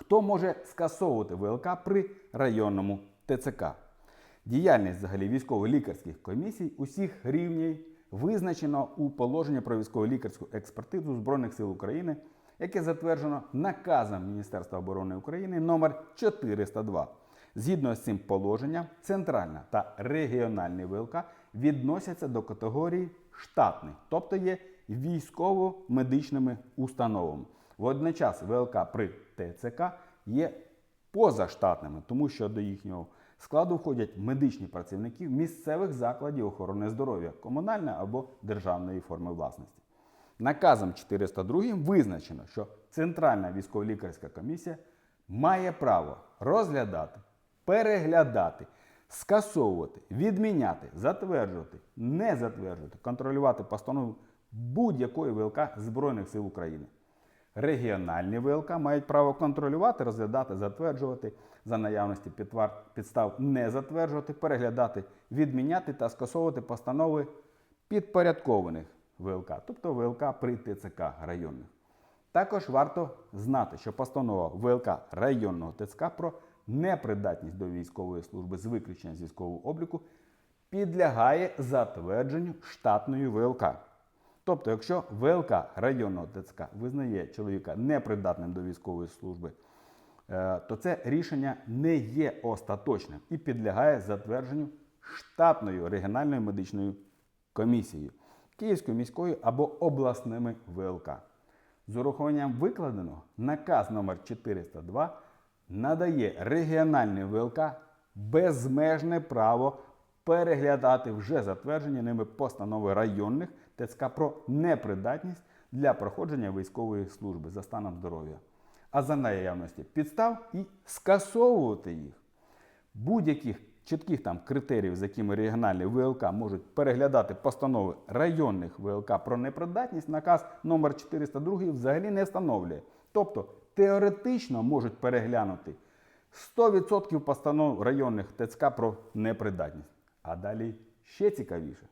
Хто може скасовувати ВЛК при районному ТЦК? Діяльність взагалі військово-лікарських комісій усіх рівнів визначено у положенні про військово-лікарську експертизу Збройних сил України, яке затверджено наказом Міністерства оборони України номер 402. Згідно з цим положенням, центральна та регіональні ВЛК відносяться до категорії штатних, тобто є військово-медичними установами. Водночас ВЛК при ТЦК є позаштатними, тому що до їхнього складу входять медичні працівники місцевих закладів охорони здоров'я комунальної або державної форми власності. Наказом 402 визначено, що Центральна військово-лікарська комісія має право розглядати, переглядати, скасовувати, відміняти, затверджувати, не затверджувати, контролювати постанову будь-якої ВЛК Збройних сил України. Регіональні ВЛК мають право контролювати, розглядати, затверджувати за наявності підстав не затверджувати, переглядати, відміняти та скасовувати постанови підпорядкованих ВЛК, тобто ВЛК при ТЦК районних. Також варто знати, що постанова ВЛК районного ТЦК про непридатність до військової служби з виключенням з військового обліку підлягає затвердженню штатною ВЛК. Тобто, якщо ВЛК районного ТЦК визнає чоловіка непридатним до військової служби, е, то це рішення не є остаточним і підлягає затвердженню штатною регіональною медичною комісією Київською міською або обласними ВЛК. З урахуванням викладеного наказ номер 402 надає регіональним ВЛК безмежне право переглядати вже затверджені ними постанови районних ТЦК про непридатність для проходження військової служби за станом здоров'я, а за наявності підстав і скасовувати їх. Будь-яких чітких там критеріїв, з якими регіональні ВЛК можуть переглядати постанови районних ВЛК про непридатність, наказ номер 402 взагалі не встановлює. Тобто теоретично можуть переглянути 100% постанов районних ТЦК про непридатність. А далі ще цікавіше.